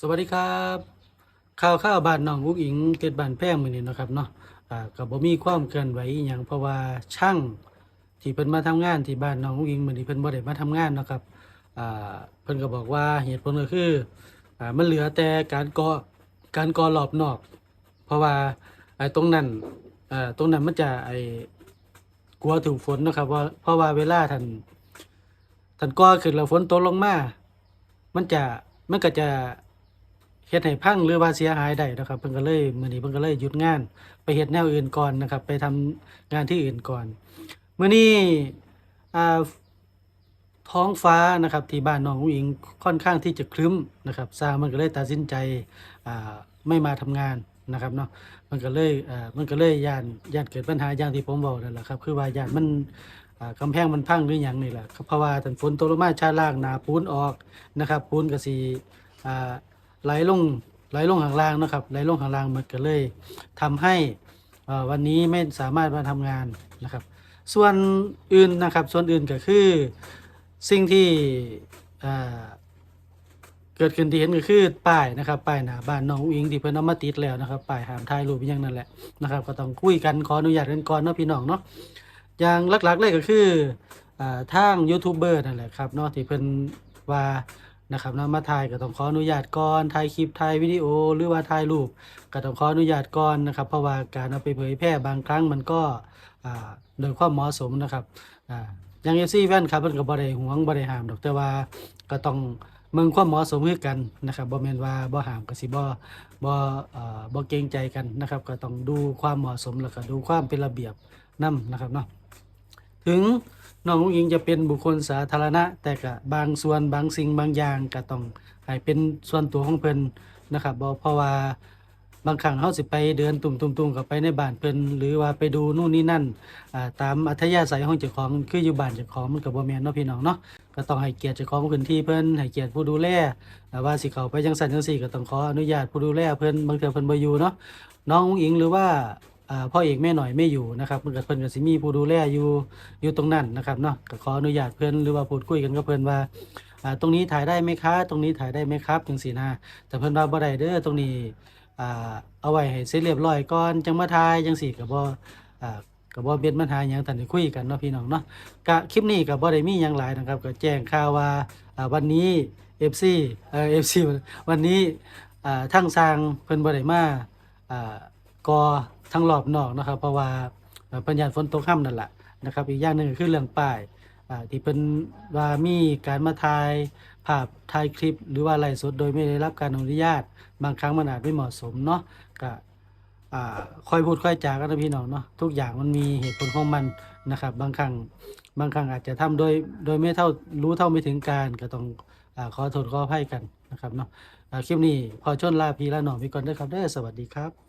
สวัสดีครับ ข่าวข้าวบ้านน้องอุ้งอิงเกิดบ้านแพงมือนี้นะครับเนาะอ่าก็บ่มีความเคลื่อนไหวอหยังเพราะว่าช่างที่เพิ่นมาทำงานที่บ้านน้องอุ้งอิงมือนี้เพิ่นบ่ได้มาทำงานเนาะครับอ่าเพิ่นก็บอกว่าเหตุผลก็คืออ่ามันเหลือแต่การก่อการก่อรอบนอก เพราะว่าไอ้ตรงนั้นเอ่อตรงนั้นมันจะไอ้กลัวถูกฝนเนาะครับว่าเพราะว่าเวลาท่านท่านก่อขึ้นแล้วฝนตกลงมา มันจะมันก็จะ เฮ็ดให้พังหรือว่าเสียหายได้นะครับเพิ่นก็เลยมื้อนี้เพิ่นก็เลยหยุดงาน ไปเฮ็ดแนวอื่นก่อนนะครับ ไปทำงานที่อื่นก่อนมื้อนี้อ่าท้องฟ้านะครับที่บ้านน้องอุ้งอิงค่อนข้างที่จะครึ้มนะครับซามันก็เลยตัดสินใจอ่าไม่มาทำงานนะครับเนาะมันก็เลยอ่ามันก็เลยย่านย่านเกิดปัญหาอย่างที่ผมบอกนั่นแหละครับคือว่าย่านมันอ่ากำแพงมันพังหรือหยังนี่แหละเพราะว่าถ้าฝนตกลงมาชาล่างหนาปูนออกนะครับปูนก็สิอ่า ไหลลงไหลลงข้างล่างนะครับไหลลงข้างล่างมันก็เลยทำให้วันนี้ไม่สามารถมาทำงานนะครับ ส่วนอื่นนะครับ ส่วนอื่นก็คือสิ่งที่เกิดขึ้นที่เห็นก็คือป้ายนะครับป้ายหน้าบ้านน้องอิงที่เพิ่นเอามาติดแล้วนะครับป้ายห้ามถ่ายรูปอย่างนั้นแหละนะครับ ก็ต้องคุยกันขออนุญาตกันก่อนเนาะพี่น้องเนาะอย่างหลักๆเลยก็คืออ่าทางยูทูบเบอร์นั่นแหละครับเนาะที่เพิ่นว่า นะครับนะมาถ่ายก็ต้องขออนุญาตก่อนถ่ายคลิปถ่ายวิดีโอหรือว่าถ่ายรูปก็ต้องขออนุญาตก่อนนะครับ เพราะว่าการเอาไปเผยแพร่บางครั้งมันก็โดยความเหมาะสมนะครับอย่างเอฟซีแว่นครับเพิ่นก็บ่ได้หวงบ่ได้ห้ามดอกแต่ว่าก็ต้องมึงความเหมาะสมคือกันนะครับบ่แม่นว่าบ่หามก็สิบ่บ่เอ่อบ่เกรงใจกันนะครับ ก็ต้องดูความเหมาะสมแล้วก็ดูความเป็นระเบียบนํนะครับเนาะ ถึงน้องอุ้งอิงจะเป็นบุคคลสาธารณะ แต่ก็บางส่วนบางสิ่งบางอย่างก็ต้องให้เป็นส่วนตัวของเพิ่นนะครับบ่เพราะว่าบางครั้งเฮาสิไปเดินตุ่มๆๆกับไปในบ้านเพิ่นหรือว่าไปดูนู่นนี่นั่นอ่าตามอัธยาศัยของเจ้าของคืออยู่บ้านเจ้าของมันก็บ่แม่นเนาะพี่น้องเนาะก็ต้องให้เกียรติเจ้าของพื้นที่เพิ่นให้เกียรติผู้ดูแลแต่ว่าสิเข้าไปจังสันจังสี่ก็ต้องขออนุญาตผู้ดูแลเพิ่นบางเทื่อเพิ่นบ่อยู่เนาะน้องอุ้งอิงหรือว่า พ่อเอกแม่หน่อยไม่อยู่นะครับมันก็เพิ่นก็สิมีผู้ดูแลอยู่อยู่ตรงนั้นนะครับเนาะก็ขออนุญาตเพิ่นหรือว่าพูดคุยกันกับเพิ่นว่าตรงนี้ถ่ายได้ไหมคะตรงนี้ถ่ายได้ไหมครับจังซี่นะแต่เพิ่นว่าบ่ได้เด้อตรงนี้เอาไว้ให้เสร็จเรียบร้อยก่อนจังมาถ่ายจังซี่ก็บ่อ่ก็บ่เป็นปัญหาหยังท่านได้คุยกันเนาะพี่น้องเนาะกะคลิปนี้ก็บ่ได้มีหยังหลายนะครับก็แจ้งข่าวว่าวันนี้ FC เอ่อ FC วันนี้ทั้งสร้างเพิ่นบ่ได้มาอ่า กอทั้งรอบนอกนะครับ เพราะว่าเอ่อเพิ่นย้านฝนตกค่ำนั่นแหละนะครับ อีกอย่างหนึ่งคือเรื่องป้ายอ่าที่เพิ่นว่ามีการมาถ่ายภาพถ่ายคลิป หรือว่าไลฟ์สดโดยไม่ได้รับการอนุญาต บางครั้งมันอาจไม่เหมาะสมเนาะก็อ่าค่อยพูดค่อยจากันนะพี่น้องเนาะทุกอย่างมันมีเหตุผลของมันนะครับ บางครั้งบางครั้งอาจจะทำโดยโดยไม่เท่ารู้เท่าไม่ถึงการก็ต้องอ่าขอโทษขออภัยกันนะครับเนาะคลิปนี้พอชนลาพีลาหนองไปก่อนด้อครับเด้สวัสดีครับ